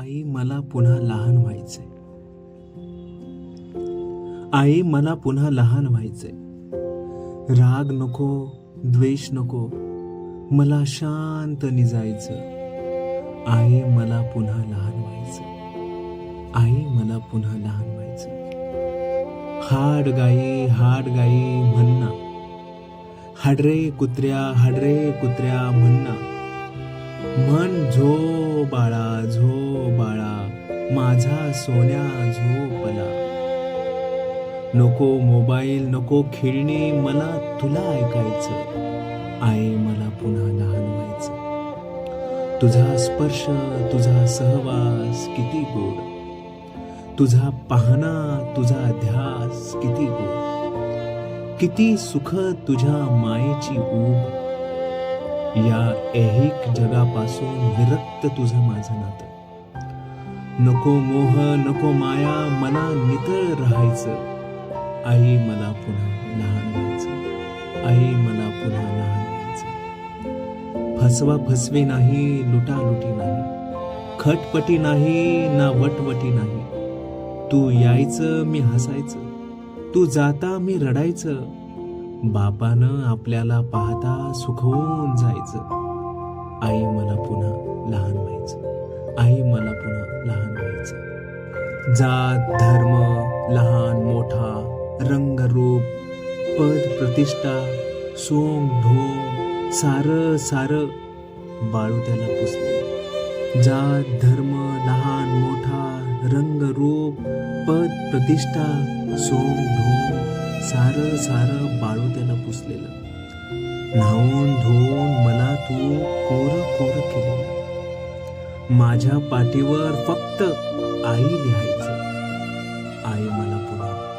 आई मला पुन्हा लहान व्हायचे. आई मला पुन्हा लहान व्हायचे. राग नको द्वेष नको मला शांत निजायचं. आई मला पुन्हा लहान व्हायचं. आई मला पुन्हा लहान व्हायचं. हाड गाई हाड गाई म्हणना. हाडरे कुत्र्या हाडरे कुत्र्या म्हणना. म्हण झो बाळा झो बाळा माझा सोन्या झोपला नको मोबाईल नको खेळणी मला तुला ऐकायचं. आई मला पुन्हा लहान व्हायचं. तुझा स्पर्श तुझा सहवास किती गोड. तुझा पाहणा तुझा ध्यास किती गोड. किती सुख तुझ्या मायेची ऊब. या ऐहिक जगापासून विरक्त तुझं माझं नातं. नको मोह नको माया मला नितळ राहायचं. आई मला पुन्हा लहान व्हायचं. आई मला पुन्हा लहान व्हायचं. फसवा फसवी नाही लुटालुटी नाही. खटपटी नाही ना वटवटी नाही. तू यायचं मी हसायचं. तू जाता मी रडायचं. बापानं आपल्याला पाहता सुखवून जायचं. आई मला पुन्हा लहान व्हायचं. आई मला पुन्हा लहान व्हायचं. जात धर्म लहान मोठा रंगरूप पद प्रतिष्ठा सोंग ढोंग सार सार बाळू त्याला पुसते. जात धर्म लहान मोठा रंग रूप पद प्रतिष्ठा सोंग सारं सारं बाळू त्याला पुसलेलं. न्हावून धुवून मला तू कोर कोर केलेलं. माझ्या पाठीवर फक्त आई लिहायचं. आई मला पुन्हा